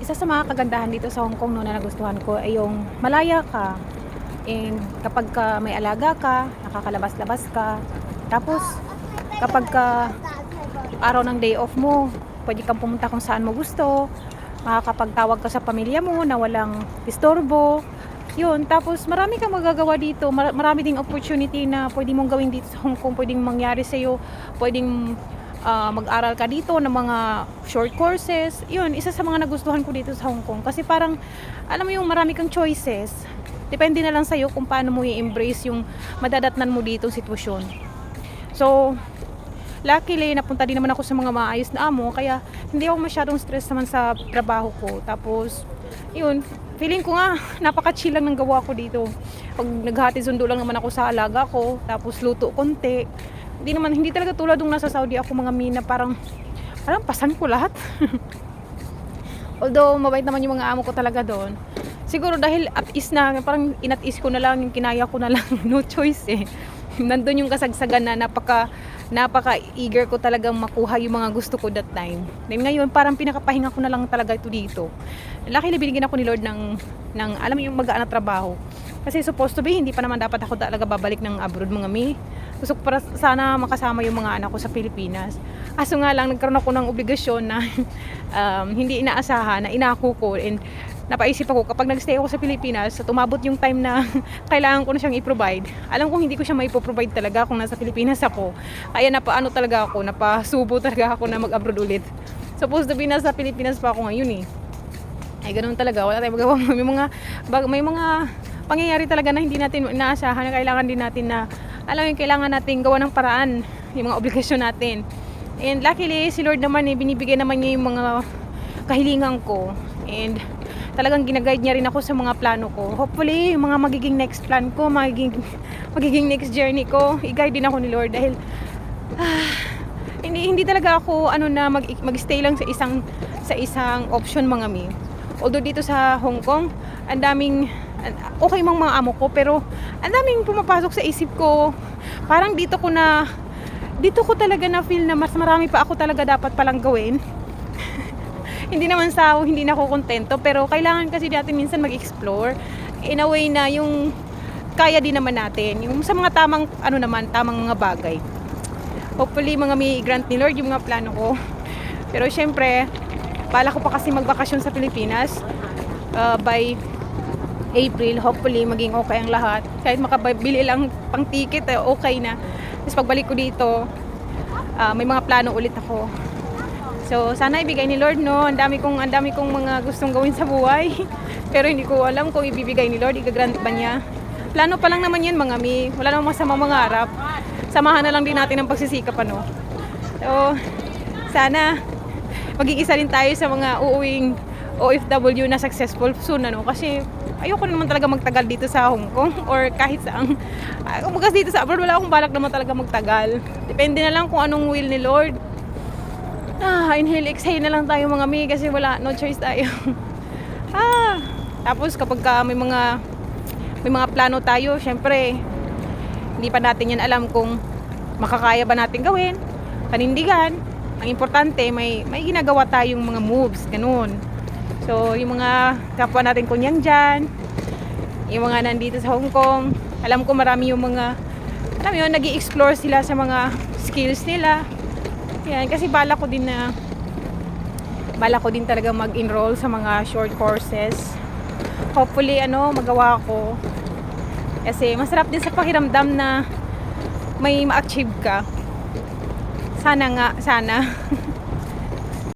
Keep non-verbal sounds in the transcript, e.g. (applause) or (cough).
isa sa mga kagandahan dito sa Hong Kong no, na nagustuhan ko ay yung malaya ka. And kapag ka may alaga ka, nakakalabas-labas ka. Tapos, kapag ka araw ng day off mo, pwede kang pumunta kung saan mo gusto. Makakapagtawag ka sa pamilya mo na walang disturbo. Yun, tapos marami kang magagawa dito. Mar- marami ding opportunity na pwede mong gawin dito sa Hong Kong, pwedeng mangyari sa iyo, pwedeng ah, mag-aral ka dito ng mga short courses. Yun, isa sa mga nagustuhan ko dito sa Hong Kong. Kasi parang, alam mo yung marami kang choices. Depende na lang sa'yo kung paano mo i-embrace yung madadatnan mo dito sitwasyon. So, luckily, napunta din naman ako sa mga maayos na amo. Kaya, hindi ako masyadong stress naman sa trabaho ko. Tapos, yun, feeling ko nga, (laughs) napaka-chill lang ng gawa ko dito. Pag naghati sundo lang naman ako sa alaga ko, tapos luto konti. Hindi naman, hindi talaga tulad nung nasa Saudi ako mga mina, parang, parang pasan ko lahat. (laughs) Although, mabait naman yung mga amo ko talaga doon. Siguro dahil at is na, parang inat is ko na lang, yung kinaya ko na lang, (laughs) no choice eh. Nandun yung kasagsagan na napaka, napaka eager ko talagang makuha yung mga gusto ko that time. Then ngayon, parang pinakapahinga ko na lang talaga ito dito. Luckily, binigyan ako ni Lord ng, ng alam mo yung magaan na trabaho. Kasi supposed to be, hindi pa naman dapat ako talaga babalik ng abroad mga mi. Gusto ko para sana makasama yung mga anak ko sa Pilipinas. Aso nga lang, nagkaroon ako ng obligasyon na (laughs) um, hindi inaasahan, na inako ko. And napaisip ako, kapag nagstay ako sa Pilipinas, at umabot yung time na (laughs) kailangan ko na siyang i-provide, alam kong hindi ko siya maipoprovide talaga kung nasa Pilipinas ako. Kaya napaano talaga ako, napasubo (laughs) talaga ako na mag-abroad ulit. Supposed to be nasa Pilipinas pa ako ngayon eh. Ay, ganun talaga. Wala tayong magawa. May mga, bag- may mga pangyayari talaga na hindi natin inaasahan na kailangan din natin na, alam yung kailangan natin gawa ng paraan yung mga obligasyon natin. And luckily, si Lord naman eh, binibigay naman niya yung mga kahilingan ko. And talagang ginaguide niya rin ako sa mga plano ko. Hopefully, yung mga magiging next plan ko, magiging, (laughs) magiging next journey ko, i-guide din ako ni Lord dahil ah, hindi hindi talaga ako ano na mag magstay lang sa isang sa isang option mga mi. Although dito sa Hong Kong, ang daming okay mang mga amo ko pero ang daming pumapasok sa isip ko. Parang dito ko na dito ko talaga na feel na mas marami pa ako talaga dapat palang gawin. (laughs) hindi naman sa hindi na ako kontento pero kailangan kasi natin minsan mag-explore in a way na yung kaya din naman natin yung sa mga tamang ano naman tamang mga bagay hopefully mga may grant ni Lord yung mga plano ko pero syempre bala ko pa kasi magbakasyon sa Pilipinas uh, by April hopefully maging okay ang lahat kahit makabili lang pang ticket eh, okay na tapos pagbalik ko dito uh, may mga plano ulit ako So, sana ibigay ni Lord, no? Ang dami kong, ang dami kong mga gustong gawin sa buhay. (laughs) Pero hindi ko alam kung ibibigay ni Lord, igagrant ba niya. Plano pa lang naman yan, mga mi. Wala namang masama mga harap. Samahan na lang din natin ang pagsisikap, ano? So, sana maging isa rin tayo sa mga uuwing OFW na successful soon, ano? Kasi ayoko naman talaga magtagal dito sa Hong Kong (laughs) or kahit saan. Uh, Kumbaga dito sa abroad, wala akong balak naman talaga magtagal. Depende na lang kung anong will ni Lord. Ah, inhale, exhale na lang tayo mga mi kasi wala, no choice tayo. (laughs) ah, tapos kapag ka may mga may mga plano tayo, syempre hindi pa natin yan alam kung makakaya ba natin gawin, panindigan. Ang importante, may may ginagawa tayong mga moves, ganun. So, yung mga kapwa natin kunyang dyan, yung mga nandito sa Hong Kong, alam ko marami yung mga, alam yun, nag explore sila sa mga skills nila, yan, kasi bala ko din na bala ko din talaga mag-enroll sa mga short courses. Hopefully, ano, magawa ko. Kasi masarap din sa pakiramdam na may ma-achieve ka. Sana nga, sana. (laughs)